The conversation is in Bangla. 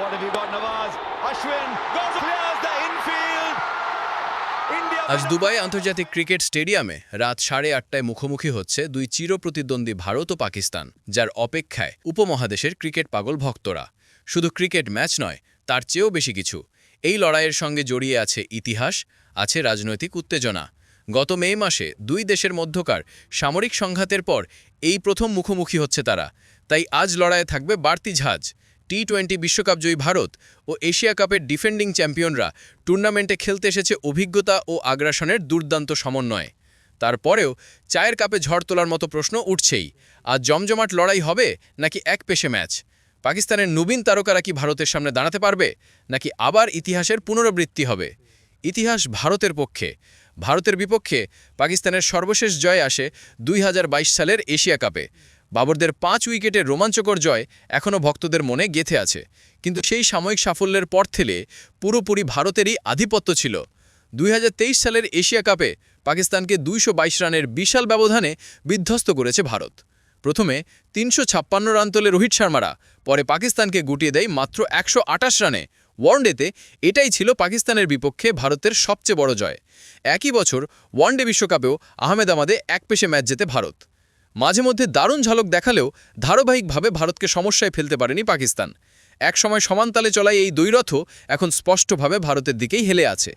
What have you got, Nawaz? Ashwin goes clears the infield. আজ দুবাই আন্তর্জাতিক ক্রিকেট স্টেডিয়ামে রাত সাড়ে আটটায় মুখোমুখি হচ্ছে দুই চিরপ্রতিদ্বন্দ্বী ভারত ও পাকিস্তান যার অপেক্ষায় উপমহাদেশের ক্রিকেট পাগল ভক্তরা। শুধু ক্রিকেট ম্যাচ নয় তার চেয়েও বেশি কিছু। এই লড়াইয়ের সঙ্গে জড়িয়ে আছে ইতিহাস আছে রাজনৈতিক উত্তেজনা। গত মে মাসে দুই দেশের মধ্যকার সামরিক সংঘাতের পর এই প্রথম মুখোমুখি হচ্ছে তারা। তাই আজ লড়াইয়ে থাকবে বাড়তি ঝাঁজ। টি টোয়েন্টি বিশ্বকাপ জয়ী ভারত ও এশিয়া কাপের ডিফেন্ডিং চ্যাম্পিয়নরা টুর্নামেন্টে খেলতে এসেছে অভিজ্ঞতা ও আগ্রাসনের দুর্দান্ত সমন্বয়ে। তারপরেও চায়ের কাপে ঝড় তোলার মতো প্রশ্ন উঠছেই। আর জমজমাট লড়াই হবে নাকি এক পেশে ম্যাচ? পাকিস্তানের নবীন তারকারা কি ভারতের সামনে দাঁড়াতে পারবে? নাকি আবার ইতিহাসের পুনরাবৃত্তি হবে? ইতিহাস ভারতের পক্ষে। ভারতের বিপক্ষে পাকিস্তানের সর্বশেষ জয় আসে দুই হাজার বাইশ সালের এশিয়া কাপে। বাবরদের পাঁচ উইকেটের রোমাঞ্চকর জয় এখনও ভক্তদের মনে গেথে আছে। কিন্তু সেই সাময়িক সাফল্যের পর থেলে পুরোপুরি ভারতেরই আধিপত্য ছিল। দুই হাজার তেইশ সালের এশিয়া কাপে পাকিস্তানকে দুইশো বাইশ রানের বিশাল ব্যবধানে বিধ্বস্ত করেছে ভারত। প্রথমে তিনশো ছাপ্পান্ন রান তোলে রোহিত শর্মারা, পরে পাকিস্তানকে গুটিয়ে দেয় মাত্র একশো আটাশ রানে। ওয়ানডেতে এটাই ছিল পাকিস্তানের বিপক্ষে ভারতের সবচেয়ে বড় জয়। একই বছর ওয়ানডে বিশ্বকাপেও আহমেদাবাদে এক পেশে ম্যাচ জেতে ভারত। মাঝে মধ্যে দারুণ ঝালক দেখালেও ধারাবাহিকভাবে ভারতকে সমস্যায় ফেলতে পারেনি পাকিস্তান। একসময় সমানতালে চলাই এই দ্বৈরথ এখন স্পষ্টভাবে ভারতের দিকেই হেলে আছে।